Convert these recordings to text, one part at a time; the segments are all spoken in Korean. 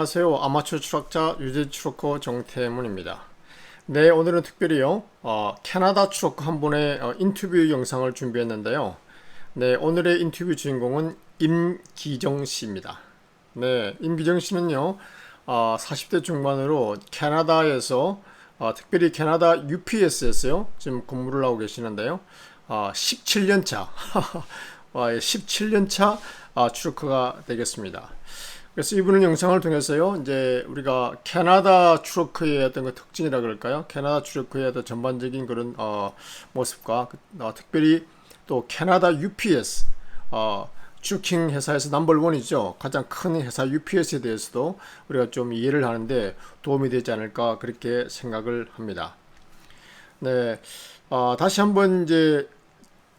안녕하세요. 아마추어 추락자 유재 추러커 정태문입니다. 네, 오늘은 특별히요, 어, 캐나다 추러커 한 분의 어, 인터뷰 영상을 준비했는데요. 네, 오늘의 인터뷰 주인공은 임기정 씨입니다. 네, 임기정 씨는요, 어, 40대 중반으로 캐나다에서 어, 특별히 캐나다 UPS에서요, 지금 근무를 하고 계시는데요. 어, 17년 차, 어, 17년 차 어, 추러커가 되겠습니다. 그래서 이분은 영상을 통해서요, 이제 우리가 캐나다 트로크의 어떤 그 특징이라 그럴까요? 캐나다 트로크의 어떤 전반적인 그런 어, 모습과 그, 어, 특별히 또 캐나다 UPS 어, 주킹 회사에서 넘버원이죠. 가장 큰 회사 UPS에 대해서도 우리가 좀 이해를 하는데 도움이 되지 않을까 그렇게 생각을 합니다. 네, 어, 다시 한번 이제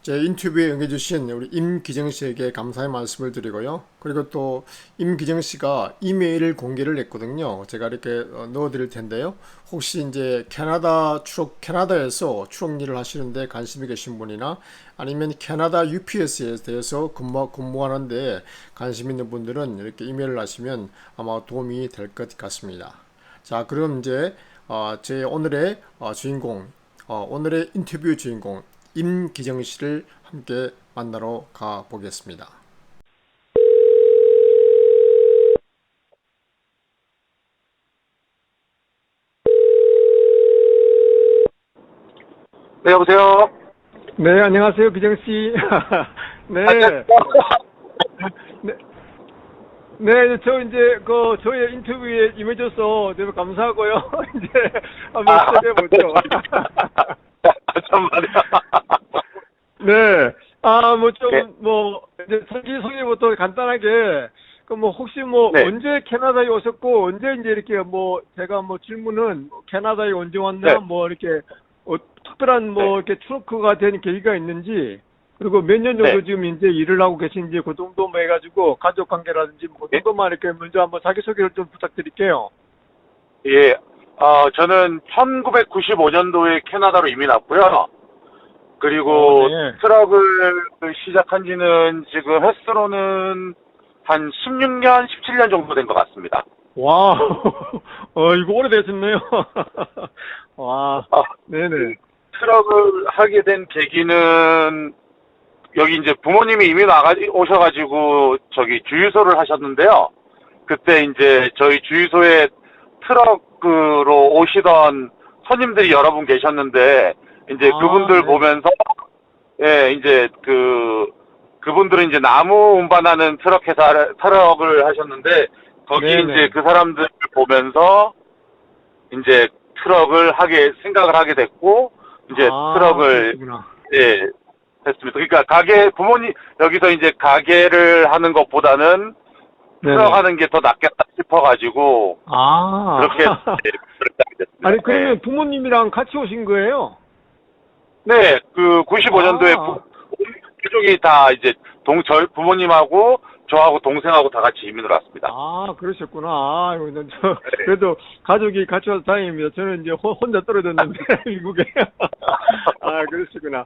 제 인터뷰에 응해주신 우리 임기정 씨에게 감사의 말씀을 드리고요. 그리고 또 임기정 씨가 이메일을 공개를 했거든요. 제가 이렇게 어, 넣어드릴 텐데요. 혹시 이제 캐나다 추록 캐나다에서 추록 일을 하시는데 관심이 계신 분이나 아니면 캐나다 UPS에 대해서 근무 근무하는데 관심 있는 분들은 이렇게 이메일을 하시면 아마 도움이 될 것 같습니다. 자, 그럼 이제 어, 제 오늘의 어, 주인공, 어, 오늘의 인터뷰 주인공 임기정 씨를 함께 만나러 가 보겠습니다. 네, 여보세요? 네, 안녕하세요, 기정 씨. 네. 네. 네, 저 이제 그 저의 인터뷰에 임해줘서 너무 감사하고요. 이제 한번 아, 시작해 보죠. 잠깐만요. 네. 아, 뭐 좀 네. 뭐 이제 자기 소개부터 간단하게 그 뭐 혹시 뭐 네. 언제 캐나다에 오셨고 언제 이제 이렇게 뭐 제가 뭐 질문은 캐나다에 언제 왔나 네. 뭐 이렇게 어, 특별한 뭐 네. 이렇게 트로크가 된 계기가 있는지 그리고 몇 년 정도 네. 지금 이제 일을 하고 계신지 그 정도만 해가지고 가족 관계라든지 뭐그 네. 정도만 이렇게 먼저 한번 자기 소개를 좀 부탁드릴게요. 예, 어, 저는 1995년도에 캐나다로 이민 왔고요. 그리고 어, 네. 트럭을 시작한 지는 지금 횟수로는 한 16년, 17년 정도 된 것 같습니다. 와, 어 이거 오래되셨네요. 와, 아, 네네. 트럭을 하게 된 계기는 여기 이제 부모님이 이민 와가 오셔가지고 저기 주유소를 하셨는데요. 그때 이제 저희 주유소에 트럭으로 오시던 손님들이 여러 분 계셨는데 이제 아, 그분들 네. 보면서 예 이제 그 그분들은 이제 나무 운반하는 트럭 회사 트럭을 하셨는데 거기 네네. 이제 그 사람들 보면서 이제 트럭을 하게 생각을 하게 됐고 이제 아, 트럭을 그러시구나. 예 했습니다. 그러니까 가게 부모님 여기서 이제 가게를 하는 것보다는 네네. 하는 게 더 낫겠다 싶어가지고 아. 그렇게 예, 그렇게 하게 됐습니다. 아니, 그러면 부모님이랑 같이 오신 거예요? 네, 그 95년도에 아. 가족이 다 이제 동 저희 부모님하고 저하고 동생하고 다 같이 이민을 왔습니다. 아, 그러셨구나. 아, 이거 저, 그래도 가족이 같이 와서 다행입니다. 저는 이제 호- 혼자 떨어졌는데, 미국에. 아, 그러시구나.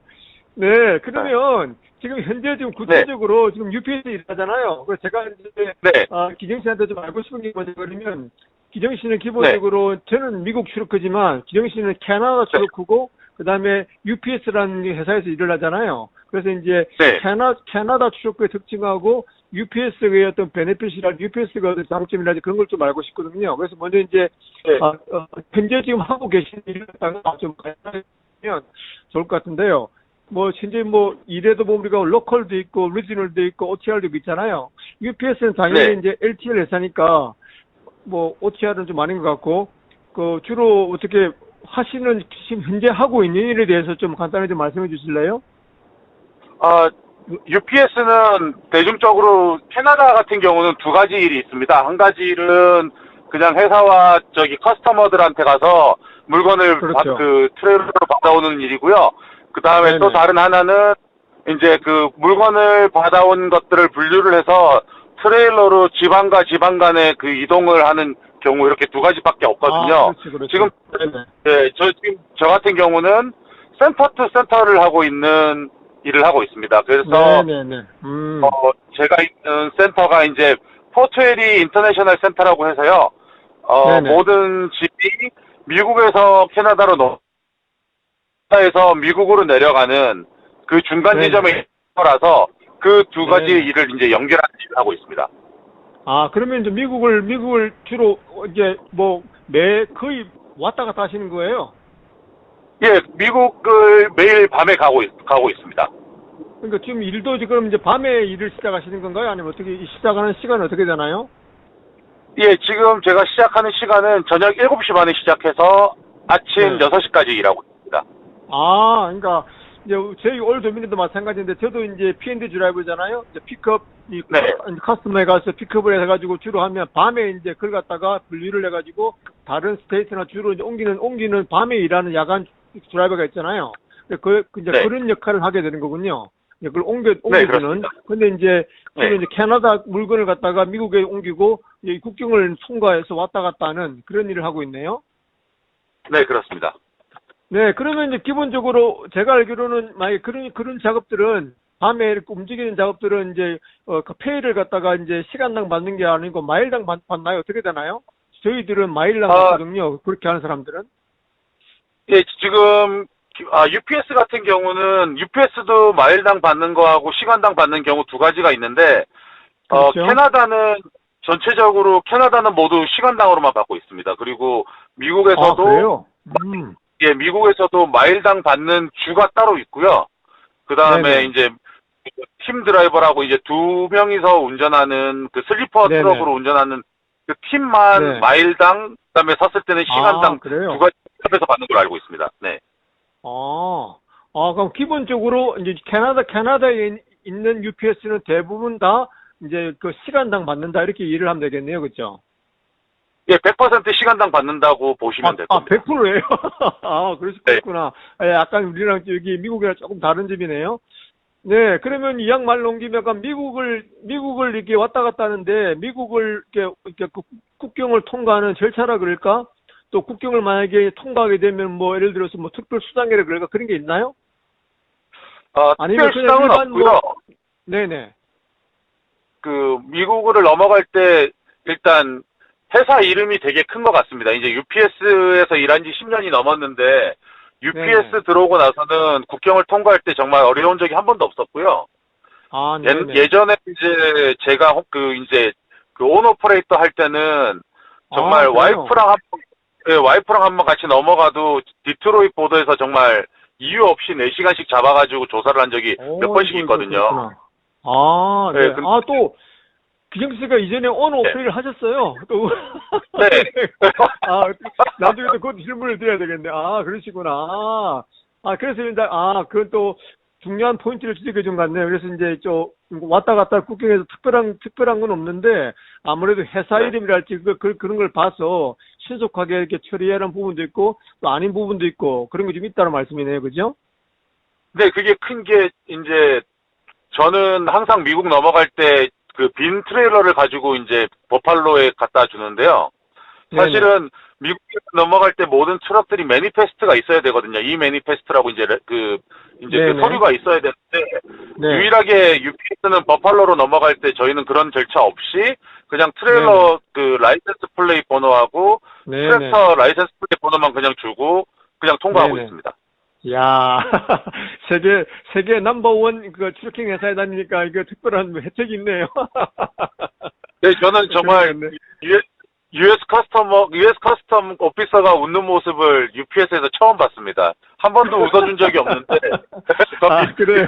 네, 그러면 지금 현재 지금 구체적으로 지금 UPS 일하잖아요. 그래서 제가 이제 네, 아, 기정 씨한테 좀 알고 싶은 게 뭐냐 그러면 기정 씨는 기본적으로 저는 미국 출입크지만 기정 씨는 캐나다 출입크고 그다음에 UPS라는 회사에서 일을 하잖아요. 그래서 이제 네. 캐나 캐나다 출입크의 특징하고 UPS의 어떤 베네핏이라 UPS가 어떤 장점이라든지 그런 걸 좀 알고 싶거든요. 그래서 먼저 이제 네. 아, 어, 현재 지금 하고 계신 일을 좀 가르치면 좋을 것 같은데요. 뭐 현재 뭐 일에도 보면 우리가 로컬도 있고 리지널도 있고 OTR도 있잖아요. UPS는 당연히 네. 이제 LTL 회사니까 뭐 OTR은 좀 아닌 것 같고 그 주로 어떻게 하시는 지금 현재 하고 있는 일에 대해서 좀 간단히 좀 말씀해 주실래요? 어, UPS는 대중적으로 캐나다 같은 경우는 두 가지 일이 있습니다. 한 가지 일은 그냥 회사와 저기 커스터머들한테 가서 물건을 그렇죠. 받- 그 트레일러로 받아오는 일이고요. 그 다음에 또 네네. 다른 하나는 이제 그 물건을 받아온 것들을 분류를 해서 트레일러로 지방과 지방 간의 그 이동을 하는 경우 이렇게 두 가지밖에 없거든요. 아, 그렇지, 그렇지. 지금 네네. 네, 저 지금 저 같은 경우는 센터 투 센터를 하고 있는 일을 하고 있습니다. 그래서 네네네. 음. 어, 제가 있는 센터가 이제 포트웨리 인터내셔널 센터라고 해서요. 어, 네네. 모든 집이 미국에서 캐나다로 넘어 에서 미국으로 내려가는 그 중간 네네. 지점에 있어라서 그 두 가지 네네. 일을 이제 연결하는 일을 하고 있습니다. 아, 그러면 이제 미국을, 미국을 주로 이제 뭐 매, 거의 왔다 갔다 하시는 거예요? 예, 미국을 매일 밤에 가고 있, 가고 있습니다. 그러니까 지금 일도 지금 이제 밤에 일을 시작하시는 건가요? 아니면 어떻게, 이 시작하는 시간은 어떻게 되나요? 예, 지금 제가 시작하는 시간은 저녁 7시 반에 시작해서 아침 네. 6시까지 일하고 있습니다. 아, 그러니까 이제 저희 올 도민들도 마찬가지인데 저도 이제 P&D 드라이버잖아요. 이제 픽업 이 네. 커스터머에 가서 픽업을 해가지고 주로 하면 밤에 이제 그걸 갖다가 분류를 해가지고 다른 스테이트나 주로 이제 옮기는 옮기는 밤에 일하는 야간 드라이버가 있잖아요. 그, 그 이제 네. 그런 역할을 하게 되는 거군요. 그걸 옮겨 옮겨주는. 그렇습니다. 근데 이제 지금 네. 이제 캐나다 물건을 갖다가 미국에 옮기고 이 국경을 통과해서 왔다 갔다 하는 그런 일을 하고 있네요. 네, 그렇습니다. 네, 그러면 이제 기본적으로 제가 알기로는 만약에 그런 그런 작업들은 밤에 이렇게 움직이는 작업들은 이제 어, 그 페이를 갖다가 이제 시간당 받는 게 아니고 마일당 받, 받나요? 어떻게 되나요? 저희들은 마일당 아. 받거든요. 그렇게 하는 사람들은. 예, 지금 기- 아, UPS 같은 경우는 UPS도 마일당 받는 거하고 시간당 받는 경우 두 가지가 있는데 어, 그렇죠. 캐나다는 전체적으로 캐나다는 모두 시간당으로만 받고 있습니다. 그리고 아, 미국에서도 그래요? 음. 예, 미국에서도 마일당 받는 주가 따로 있고요. 그 다음에 네네. 이제 팀 드라이버라고 이제 두 명이서 운전하는 그 슬리퍼 네네. 트럭으로 운전하는 그 팀만 네. 마일당 그다음에 섰을 때는 시간당 아, 그래요? 두 가지 합해서 받는 걸로 알고 있습니다. 네. 아, 아, 그럼 기본적으로 이제 캐나다, 캐나다에 있- 있는 UPS는 대부분 다 이제 그 시간당 받는다 이렇게 일을 하면 되겠네요. 그죠? 예, 100% 시간당 받는다고 보시면 아, 될 아, 겁니다. 100%예요? 아, 수 네. 아, 약간 우리랑 여기 미국이랑 조금 다른 점이네요. 네, 그러면 이양말 넘기면 약간 미국을, 미국을 이렇게 왔다 갔다 하는데, 미국을 이렇게, 이렇게 국- 국경을 통과하는 절차라 그럴까? 또 국경을 만약에 통과하게 되면 뭐, 예를 들어서 뭐 특별 수단계라 그럴까? 그런 게 있나요? 어, 아니면 특별 그냥 일반 없고요. 뭐- 네네. 그 미국을 넘어갈 때 일단 회사 이름이 되게 큰 것 같습니다. 이제 UPS에서 일한 지 10년이 넘었는데 UPS 네네. 들어오고 나서는 국경을 통과할 때 정말 어려운 적이 한 번도 없었고요. 아, 예, 네네. 예 전에 이제 제가 혹- 그 이제 그 온오퍼레이터 할 때는 정말 아? 와이프랑 한 번, 예, 와이프랑 한 번 같이 넘어가도 디트로이트 보도에서 정말 이유 없이 4시간씩 잡아가지고 조사를 한 적이 오, 몇 번씩 있거든요. 그렇구나. 아, 네. 네, 근- 아, 또, 기정 씨가 이전에 언어 오프를 하셨어요. 또. 네. 아, 나중에 또 그것도 질문을 드려야 되겠네. 아, 그러시구나. 아, 아, 그래서 이제, 아, 그건 또 중요한 포인트를 지적해 준 것 같네요. 그래서 이제 저, 왔다 갔다 국경에서 특별한, 특별한 건 없는데, 아무래도 회사 네. 이름이랄지 그, 그, 그런 걸 봐서 신속하게 이렇게 처리하는 부분도 있고, 또 아닌 부분도 있고, 그런 게 좀 있다는 말씀이네요. 그죠? 네, 그게 큰 게 이제 저는 항상 미국 넘어갈 때 그 빈 트레일러를 가지고 이제 버팔로에 갖다 주는데요. 사실은 미국에 넘어갈 때 모든 트럭들이 매니페스트가 있어야 되거든요. 이 매니페스트라고 이제 레- 그 이제 그 네네. 서류가 있어야 되는데 네. 유일하게 UPS는 버팔로로 넘어갈 때 저희는 그런 절차 없이 그냥 트레일러 그 라이센스 플레이 번호하고 네네. 트랙터 라이센스 플레이 번호만 그냥 주고 그냥 통과하고 네네. 있습니다. 야, 세계, 세계 넘버원 그 트래킹 회사에 다니니까 이거 특별한 혜택이 있네요. 네, 저는 정말 그러겠네. US, US 커스터머, US 커스텀 오피서가 웃는 모습을 UPS에서 처음 봤습니다. 한 번도 웃어준 적이 없는데. 아, 그래요?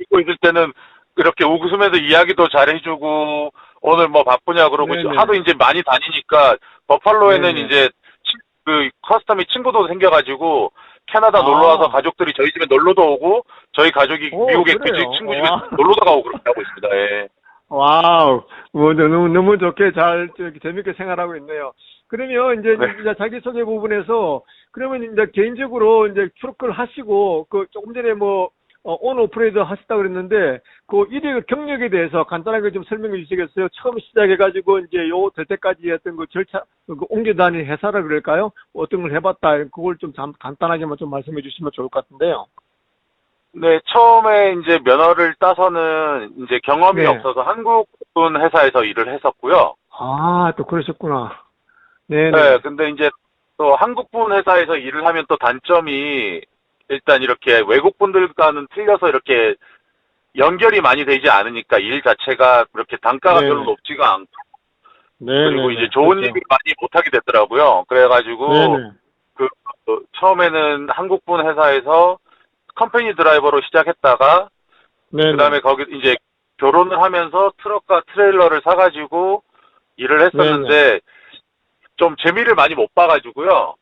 입고 있을 때는 이렇게 웃으면서 이야기도 잘해주고, 오늘 뭐 바쁘냐 그러고, 네네. 하도 이제 많이 다니니까, 버팔로에는 네네. 이제, 친- 그, 커스텀이 친구도 생겨가지고, 캐나다 아. 놀러 와서 가족들이 저희 집에 놀러도 오고, 저희 가족이 오, 미국에 그 그래요? 집 친구 집에 와. 놀러도 가고 그렇게 하고 있습니다. 예. 와우, 뭐, 너무, 너무 좋게 잘, 저기, 재밌게 생활하고 있네요. 그러면 이제, 네. 이제 자기소개 부분에서, 그러면 이제 개인적으로 이제 트럭을 하시고, 그 조금 전에 뭐, 어, 온 오프레이드 하셨다 그랬는데, 그 일의 경력에 대해서 간단하게 좀 설명해 주시겠어요? 처음 시작해가지고, 이제 요, 될 때까지 했던 그 절차, 그 옮겨 다닌 회사라 그럴까요? 어떤 걸 해봤다. 그걸 좀 잠- 간단하게만 좀 말씀해 주시면 좋을 것 같은데요. 네, 처음에 이제 면허를 따서는 이제 경험이 네. 없어서 한국분 회사에서 일을 했었고요. 아, 또 그러셨구나. 네네. 네, 근데 이제 또 한국분 회사에서 일을 하면 또 단점이 일단 이렇게 외국분들과는 틀려서 이렇게 연결이 많이 되지 않으니까 일 자체가 그렇게 단가가 네네. 별로 높지가 않고 네네. 그리고 이제 좋은 일이 많이 못하게 됐더라고요. 그래가지고 네네. 그, 그 처음에는 한국분 회사에서 컴퍼니 드라이버로 시작했다가 네네. 그다음에 거기 이제 결혼을 하면서 트럭과 트레일러를 사가지고 일을 했었는데 좀 재미를 많이 못 봐가지고요.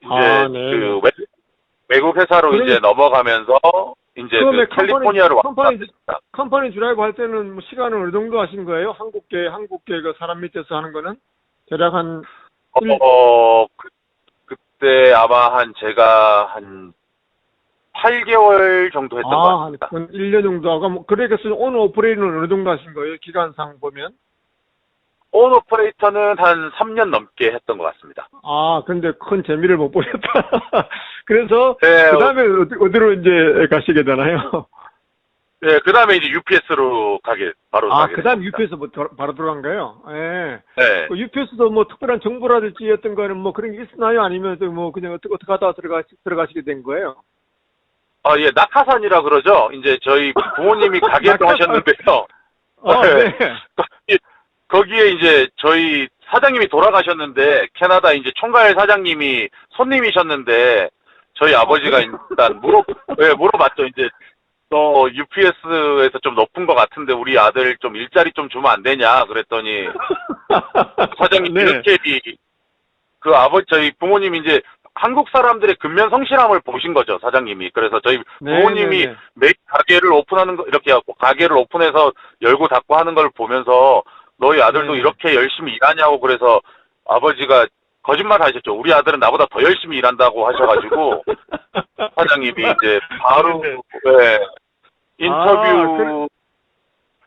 이제 아, 네. 그 외, 외국 회사로 그러니- 이제 넘어가면서 이제 그 캘리포니아로 왔다. 컴퍼니- 컴퍼니 드라이브 할 때는 뭐 시간을 어느 정도 하신 거예요? 한국계, 한국계 그 사람 밑에서 하는 거는? 대략 한, 일- 어, 그, 그때 아마 한 제가 한 8개월 정도 했던 것 아, 한 같습니다. 1년 정도 하고, 뭐, 그러니까 온 오퍼레이는 어느 정도 하신 거예요? 기간상 보면? 온 오퍼레이터는 한 3년 넘게 했던 것 같습니다. 아, 근데 큰 재미를 못 보셨다. 그래서, 네, 그 다음에 어디, 어디로 이제 가시게 되나요? 네, 그 다음에 이제 UPS로 가게, 바로 아, 가게 그 다음. UPS 뭐 더- 바로 들어간 거예요? 예. 네. 그 UPS도 뭐 특별한 정보라든지 어떤 거는 뭐 그런 게 있나요? 아니면 또뭐 그냥 어떻게, 어떻게 하다가 들어가, 들어가시게 된 거예요? 아, 예, 낙하산이라 그러죠. 이제 저희 부모님이 가게도. 하셨는데요. 아, 네. 네. 거기- 거기에 이제 저희 사장님이 돌아가셨는데 캐나다 이제 총괄 사장님이 손님이셨는데 저희 아버지가 일단 물어 예, 물어봤죠. 이제 너 UPS에서 좀 높은 것 같은데 우리 아들 좀 일자리 좀 주면 안 되냐 그랬더니 사장님 네. 이렇게 이- 그 아버지 저희 부모님이 이제 한국 사람들의 근면 성실함을 보신 거죠 사장님이 그래서 저희 네, 부모님이 네, 네. 매 가게를 오픈하는 거 이렇게 하고 가게를 오픈해서 열고 닫고 하는 걸 보면서 너희 아들도 네. 이렇게 열심히 일하냐고 그래서 아버지가 거짓말 하셨죠. 우리 아들은 나보다 더 열심히 일한다고 하셔가지고 사장님이 이제 바로 네. 네, 인터뷰 아,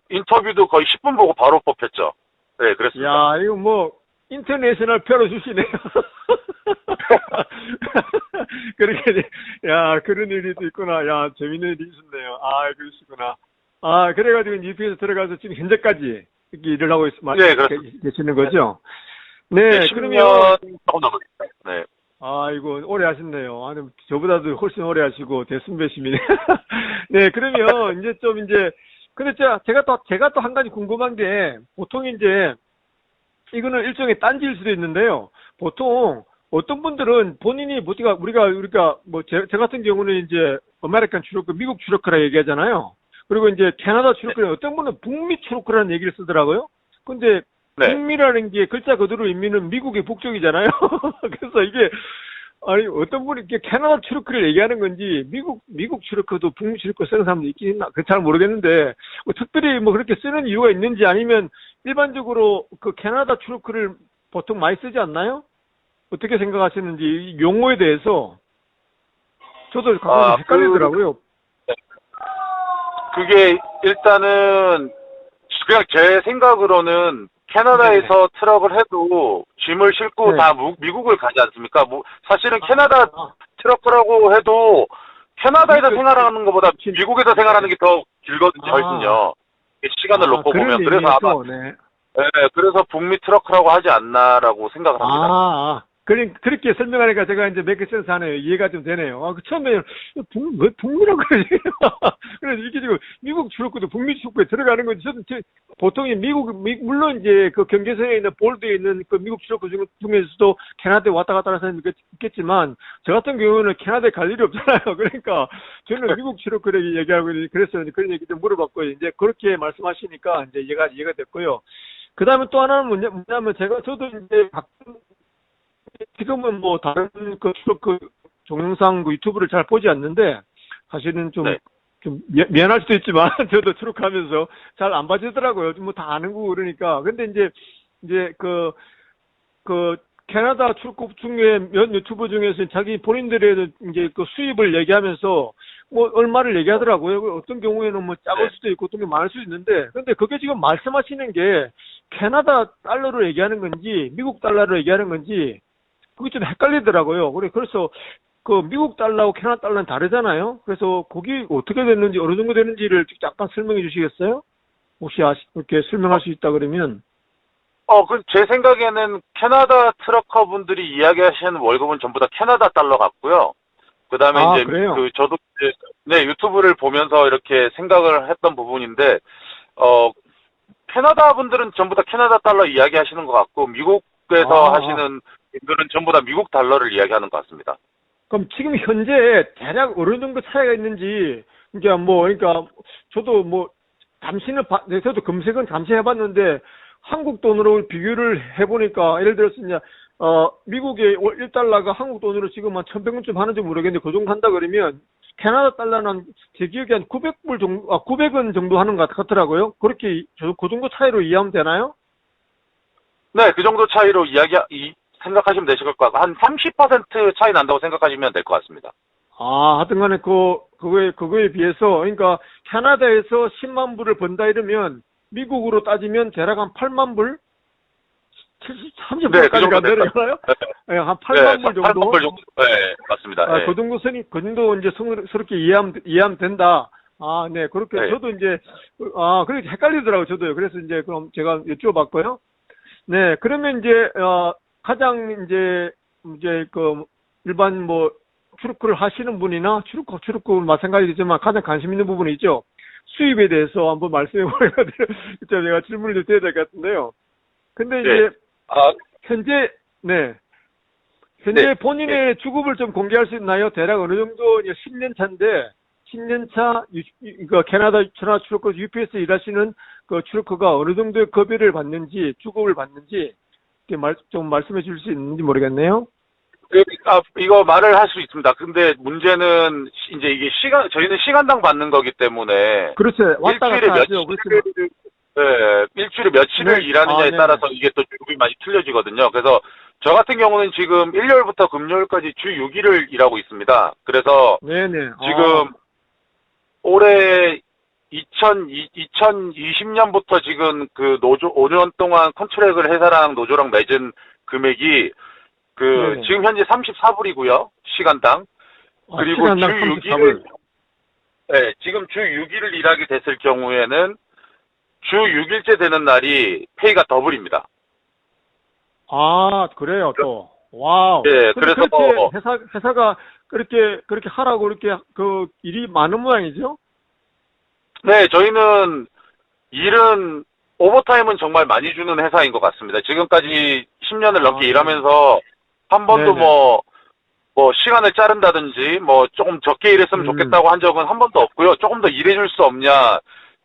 인터뷰도 거의 10분 보고 바로 뽑혔죠. 네, 그랬습니다. 야, 이거 뭐, 인터내셔널 표로 주시네요. 그렇게, 야, 그런 일이 또 있구나. 야, 재밌는 일이 있었네요. 아, 그러시구나. 아, 그래가지고 UPS 들어가서 지금 현재까지 일을 하고 있, 네, 그렇습니다. 계시는 거죠? 네, 네, 그러면, 10년 조금 넘었어요. 네. 아이고, 오래 하셨네요. 아, 저보다도 훨씬 오래 하시고, 대순배심이네. 네, 그러면, 이제 좀, 이제, 근데 제가, 제가 또, 제가 또 한 가지 궁금한 게, 보통 이제, 이거는 일종의 딴지일 수도 있는데요. 보통, 어떤 분들은 본인이, 뭐 우리가, 우리가, 우리가, 뭐, 제, 제 같은 경우는 이제, 아메리칸 추로크, 미국 추로크라 얘기하잖아요. 그리고 이제, 캐나다 추로크는 어떤 분은 북미 추로크라는 얘기를 쓰더라고요. 근데, 네. 북미라는 게 글자 그대로 의미는 미국의 북쪽이잖아요. 그래서 이게 아니 어떤 분이 이렇게 캐나다 추르크를 얘기하는 건지 미국 미국 추르크도 북미 추르크 쓰는 사람도 있긴 있나 그 잘 모르겠는데 뭐 특별히 뭐 그렇게 쓰는 이유가 있는지 아니면 일반적으로 그 캐나다 추르크를 보통 많이 쓰지 않나요? 어떻게 생각하시는지 이 용어에 대해서 저도 가끔 아, 헷갈리더라고요. 그 게 일단은 그냥 제 생각으로는 캐나다에서 트럭을 해도 짐을 싣고 네. 다 무- 미국을 가지 않습니까? 뭐 사실은 캐나다 아, 트럭이라고 해도 캐나다에서 미국- 생활하는 것보다 진- 미국에서 생활하는 게 더 길거든요, 아. 훨씬요. 시간을 아, 놓고 보면 그래서 아마 네. 네, 그래서 북미 트럭이라고 하지 않나라고 생각을 합니다. 아, 아. 그래, 그렇게 설명하니까 제가 이제 몇 개 센스 하네요. 이해가 좀 되네요. 아, 그 처음에, 북, 왜 북미라고 그러지? 그래서 이게 지금 미국 출국도 북미 출국에 들어가는 건지, 저도 제- 보통이 미국, 미- 물론 이제 그 경계선에 있는 볼드에 있는 그 미국 중- 중에서도 캐나다에 왔다 갔다 하는 사람이 있겠- 있겠지만, 저 같은 경우는 캐나다에 갈 일이 없잖아요. 그러니까 저는 미국 출국을 얘기하고 그래서 그런 얘기 좀 물어봤고요. 이제 그렇게 말씀하시니까 이제 이해가, 이해가 됐고요. 그 다음에 또 하나는 뭐냐, 뭐냐면 제가 저도 이제 가끔 지금은 뭐 다른 그, 그 동영상 그 유튜브를 잘 보지 않는데 사실은 좀, 네. 좀 미, 미안할 수도 있지만 저도 추록하면서 잘 안 봐지더라고요. 뭐 다 아는 거 그러니까. 근데 이제 이제 그, 그 캐나다 출국 중에 몇 유튜브 중에서 자기 본인들의 이제 그 수입을 얘기하면서 뭐 얼마를 얘기하더라고요. 그 어떤 경우에는 뭐 작을 네. 수도 있고 어떤 게 많을 수도 있는데 근데 그게 지금 말씀하시는 게 캐나다 달러로 얘기하는 건지 미국 달러로 얘기하는 건지 그게 좀 헷갈리더라고요. 그래 그래서 그 미국 달러하고 캐나다 달러는 다르잖아요. 그래서 거기 어떻게 됐는지 어느 정도 되는지를 잠깐 설명해 주시겠어요? 혹시 아시, 이렇게 설명할 수 있다 그러면 어, 그 제 생각에는 캐나다 트럭커 분들이 이야기하시는 월급은 전부 다 캐나다 달러 같고요. 그다음에 아, 이제 그래요? 그 저도 이제 네 유튜브를 보면서 이렇게 생각을 했던 부분인데 어 캐나다 분들은 전부 다 캐나다 달러 이야기하시는 것 같고 미국에서 아. 하시는 분들은 전부 다 미국 달러를 이야기하는 것 같습니다. 그럼 지금 현재 대략 어느 정도 차이가 있는지 그러니까 뭐 그러니까 저도 뭐 잠시는 봐- 네, 저도 검색은 잠시 해봤는데 한국 돈으로 비교를 해보니까 예를 들어서 이제 어 미국의 1달러가 한국 돈으로 지금 한 1100원쯤 하는지 모르겠는데 그 정도 한다 그러면 캐나다 달러는 제 기억에 한 900불 정도 아 900원 정도 하는 것 같더라고요. 그렇게 저- 그 정도 차이로 이해하면 되나요? 네, 그 정도 차이로 이야기 이, 생각하시면 되실 것 같고 한 30% 차이 난다고 생각하시면 될 것 같습니다. 아, 하여튼 간에 그, 그거에, 그거에 비해서, 그러니까 캐나다에서 10만 불을 번다 이러면 미국으로 따지면 대략 한 8만 불? 70, 30불까지 네, 그 정도 안 되나요? 네. 네, 한 8만 불 정도? 8만 불 정도. 네, 맞습니다. 아, 네. 그 정도 선이, 그 정도 이제 성스럽게 이해하면, 이해하면 된다. 아, 네, 그렇게, 네. 저도 이제, 아, 그렇게 헷갈리더라고요, 저도요. 그래서 이제, 그럼 제가 여쭤봤고요. 네, 그러면 이제, 어, 가장 이제, 이제, 그, 일반 뭐, 출입구를 하시는 분이나, 출입구, 출입구 마찬가지지만 가장 관심 있는 부분이 있죠. 수입에 대해서 한번 말씀해 보려고 제가 질문을 좀 드려야 될 것 같은데요. 근데 네. 이제, 아, 현재 네 현재 네. 본인의 주급을 좀 공개할 수 있나요? 대략 어느 정도 이제 10년 차인데 10년 차 유- 유- 그 캐나다 천하 출口UPS 일하시는 그 출口가 어느 정도의 급여를 받는지 주급을 받는지 이렇게 말, 좀 말씀해 줄수 있는지 모르겠네요. 그, 아, 이거 말을 할 수 있습니다. 근데 문제는 시- 이제 이게 시간 저희는 시간당 받는 거기 때문에 그렇죠. 왔다 일주일에 갔다 그렇지만 네, 일주일에 며칠을 네. 일하느냐에 아, 네. 따라서 이게 또 주급이 많이 틀려지거든요. 그래서 저 같은 경우는 지금 일요일부터 금요일까지 주 6일을 일하고 있습니다. 그래서 네네. 지금 올해 2000, 2020년부터 지금 그 노조, 5년 동안 컨트랙을 회사랑 노조랑 맺은 금액이 그 네네. 지금 현재 34불이고요. 시간당. 아, 그리고 주 시간당 6일을 34불. 네, 지금 주 6일을 일하게 됐을 경우에는 주 6일째 되는 날이 페이가 더블입니다. 아, 그래요, 또. 와우. 예, 근데 그래서 그렇게 뭐- 회사, 회사가 그렇게, 그렇게 하라고 이렇게 그 일이 많은 모양이죠? 네, 저희는 일은 오버타임은 정말 많이 주는 회사인 것 같습니다. 지금까지 10년을 넘게 아, 일하면서 한 번도 네네. 뭐, 뭐 시간을 자른다든지 뭐 조금 적게 일했으면 음. 좋겠다고 한 적은 한 번도 없고요. 조금 더 일해줄 수 없냐.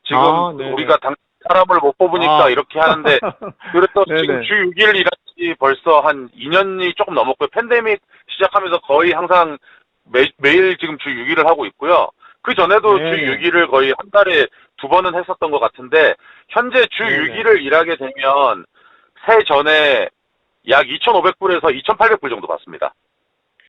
지금 아, 네네. 우리가 당 사람을 못 뽑으니까 아. 이렇게 하는데 그래서 네네. 지금 주 6일 일한 지 벌써 한 2년이 조금 넘었고요. 팬데믹 시작하면서 거의 항상 매, 매일 지금 주 6일을 하고 있고요. 그 전에도 네네. 주 6일을 거의 한 달에 두 번은 했었던 것 같은데 현재 주 네네. 6일을 일하게 되면 새 전에 약 2,500불에서 2,800불 정도 받습니다.